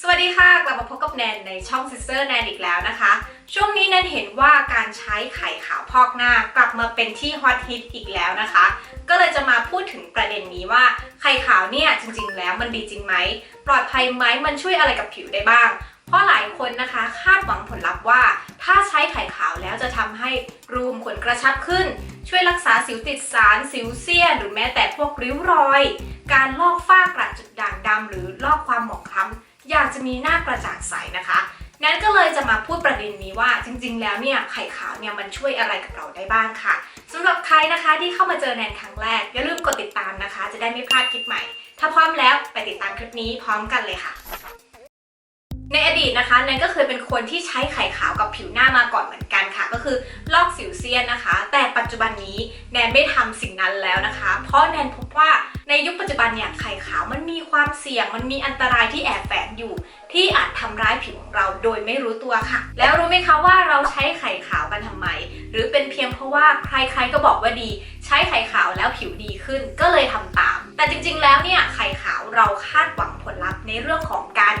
สวัสดีค่ะ กลับมาพบกับแนนในช่อง Sister แนนอีกแล้วนะคะ ช่วงนี้แนนเห็นว่าการใช้ไข่ขาวพอกหน้ากลับมาเป็นที่ฮอตฮิตอีกแล้วนะคะ ก็เลยจะมาพูดถึงประเด็นนี้ว่าไข่ขาวเนี่ยจริง ๆ แล้วมันดีจริงไหม ปลอดภัยไหมมันช่วยอะไรกับผิวได้บ้าง เพราะหลายคนนะคะคาดหวังผลลัพธ์ว่า ถ้าใช้ไข่ขาวแล้วจะทำให้รูมขนกระชับขึ้น ช่วยรักษาสิวติดสารสิวเซียนหรือแม้แต่พวกริ้วรอย การลอกฝ้ากระจุด จะมีหน้ากระจ่างใสนะคะนั้นก็เลยจะมาพูดประเด็นนี้ว่าจริงๆ แล้วเนี่ยไข่ขาวเนี่ยมันช่วยอะไรกับเราได้บ้างค่ะสำหรับใครนะคะที่เข้ามาเจอแนนครั้งแรกอย่าลืมกดติดตามนะคะ จะได้ไม่พลาดคลิปใหม่ ถ้าพร้อมแล้วไปติดตามคลิปนี้พร้อมกันเลยค่ะ ในอดีตนะคะแนนก็เคยเป็นคนที่ใช้ไข่ขาวกับผิวหน้ามาก่อนเหมือนกันค่ะ ก็คือลอกสิวเซียนนะคะ แต่ปัจจุบันนี้แนนไม่ทำสิ่งนั้นแล้วนะคะ เพราะแนนพบว่าในยุคปัจจุบันเนี่ยไข่ขาวมันมีความเสี่ยง มันมีอันตรายที่แอบแฝงอยู่ ที่อาจทำร้ายผิวของเราโดยไม่รู้ตัวค่ะ แล้วรู้ไหมคะว่าเราใช้ไข่ขาวกันทำไม หรือเป็นเพียงเพราะว่าใครๆก็บอกว่าดี ใช้ไข่ขาวแล้วผิวดีขึ้นก็เลยทำตาม แต่จริงๆแล้วเนี่ยไข่ขาวเราคาดหวังผลลัพธ์ในเรื่องของการ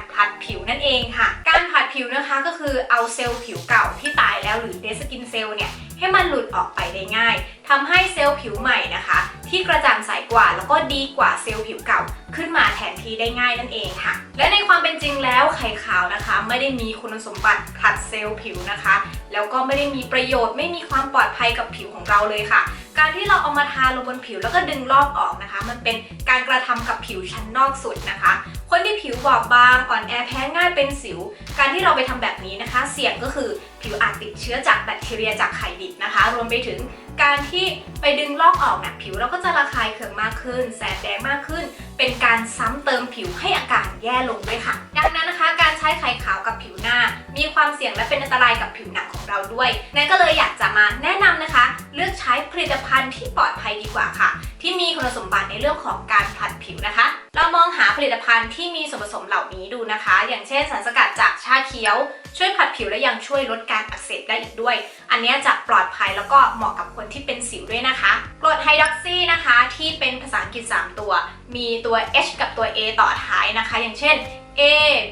ผิวนั่นเองค่ะ การผัดผิวนะคะก็คือเอาเซลล์ผิวเก่าที่ตายแล้วหรือเดสกินเซลล์เนี่ยให้มันหลุดออกไปได้ง่ายทำให้เซลล์ผิวใหม่นะคะ ที่กระจ่างใสกว่าแล้วก็ดีกว่าเซลล์ผิวเก่า ขึ้นมาแทนที่ได้ง่ายนั่นเองค่ะ และในความเป็นจริงแล้วไข่ขาวนะคะ ไม่ได้มีคุณสมบัติผัดเซลล์ผิวนะคะ แล้วก็ไม่ได้มีประโยชน์ไม่มีความปลอดภัยกับผิวของเราเลยค่ะ การที่เราเอามาทาลงบนผิวแล้วก็ดึงลอกออกนะคะ มันเป็นการกระทำกับผิวชั้นนอกสุดนะคะ คนที่ผิวบอบบางอ่อนแอแพ้ง่ายเป็นสิว การที่เราไปทำแบบนี้นะคะ เสี่ยงก็คือผิวอาจติดเชื้อจากแบคทีเรียจากไข่ดิบนะคะ รวมไปถึงการที่ไปดึงลอกออกนะผิวเราก็จะระคายเคืองมากขึ้น แสบแดงมากขึ้น เป็นการซ้ำเติมผิวให้อาการแย่ลงด้วยค่ะ ดังนั้นนะคะ การใช้ไข่ขาวกับผิวหน้า มีความเสี่ยงและเป็นอันตรายกับผิวหนังของเราด้วยนั่นก็เลยอยากจะมาแนะนำนะคะ เลือกใช้ผลิตภัณฑ์ที่ปลอดภัยดีกว่าค่ะ ที่มีคุณสมบัติในเรื่องของการผลัดผิวนะคะ เรามองหาผลิตภัณฑ์ที่มีส่วนผสมเหล่านี้ดูนะคะ อย่างเช่นสารสกัดจากชาเขียว ช่วยผัดผิวและยังช่วยลดการอักเสบได้อีกด้วย อันนี้จะปลอดภัยแล้วก็เหมาะกับคนที่เป็นสิวด้วยนะคะกรดไฮดรอกซีนะคะที่เป็นภาษาอังกฤษ 3 ตัว มีตัว H กับตัว A ต่อท้ายนะคะ อย่างเช่น A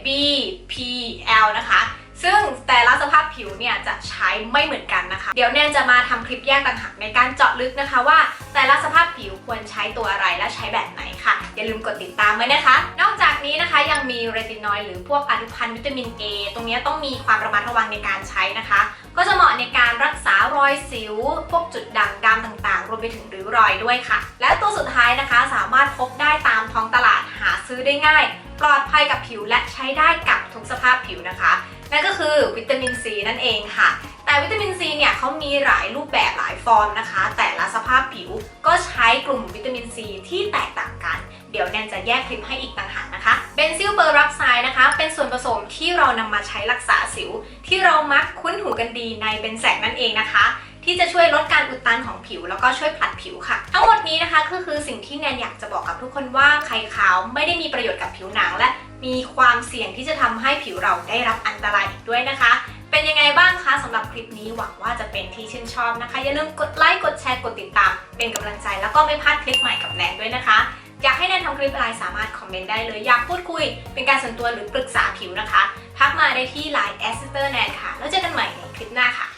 B P L นะคะ ซึ่งแต่ละสภาพผิวเนี่ยจะใช้ไม่เหมือนกันนะคะ เดี๋ยวแนนจะมาทำคลิปแยกต่างหากในการเจาะลึกนะคะว่า แต่ละสภาพผิวควรใช้ตัวอะไรและใช้แบบไหนค่ะ อย่าลืมกดติดตามไว้นะคะ นอกจากนี้นะคะยังมีเรตินอยด์หรือพวกอนุพันธ์วิตามิน A ตรงนี้ต้องมีความระมัดระวังในการใช้นะคะ ก็จะเหมาะในการรักษารอยสิว พวกจุดด่างดำต่างๆ รวมไปถึงริ้วรอยด้วยค่ะ และตัวสุดท้ายนะคะสามารถพบได้ตามท้องตลาดหาซื้อได้ง่าย ปลอดภัยกับผิวและใช้ได้กับทุกสภาพผิวนะคะ นั่นก็คือวิตามินซีนั่นเองค่ะ แต่วิตามินซีเนี่ยเขามีหลายรูปแบบหลายฟอร์มนะคะ แต่ละสภาพผิวก็ใช้กลุ่มวิตามินซีที่แตกต่างกัน เดี๋ยวแนนจะแยกคลิปให้อีกต่างหากนะคะ เบนซิลเปอร์รักไซด์นะคะ เป็นส่วนผสมที่เรานำมาใช้รักษาสิว ที่เรามักคุ้นหูกันดีในเบนแซกนั่นเองนะคะ ที่จะช่วยลดการอุดตันของผิว แล้วก็ช่วยผลัดผิวค่ะ ทั้งหมดนี้นะคะก็คือสิ่งที่แนนอยากจะบอกกับทุกคนว่าไข่ขาวไม่ได้มีประโยชน์กับผิวหนัง และมีความเสี่ยงที่จะทำให้ผิวเราได้รับอันตรายอีกด้วยนะคะ เป็นยังไงบ้างคะสำหรับคลิปนี้หวังว่าจะเป็นที่ชื่นชอบนะคะ อย่าลืมกดไลค์กดแชร์กดติดตาม เป็นกำลังใจแล้วก็ไม่พลาดคลิปใหม่กับแนนด้วยนะคะอยากให้แนนทำคลิปอะไรสามารถคอมเมนต์ได้เลย อยากพูดคุย เป็นการส่วนตัวหรือปรึกษาผิวนะคะ ทักมาได้ที่ Line แอสเตอร์แนนค่ะ แล้วเจอกันใหม่ในคลิปหน้าค่ะ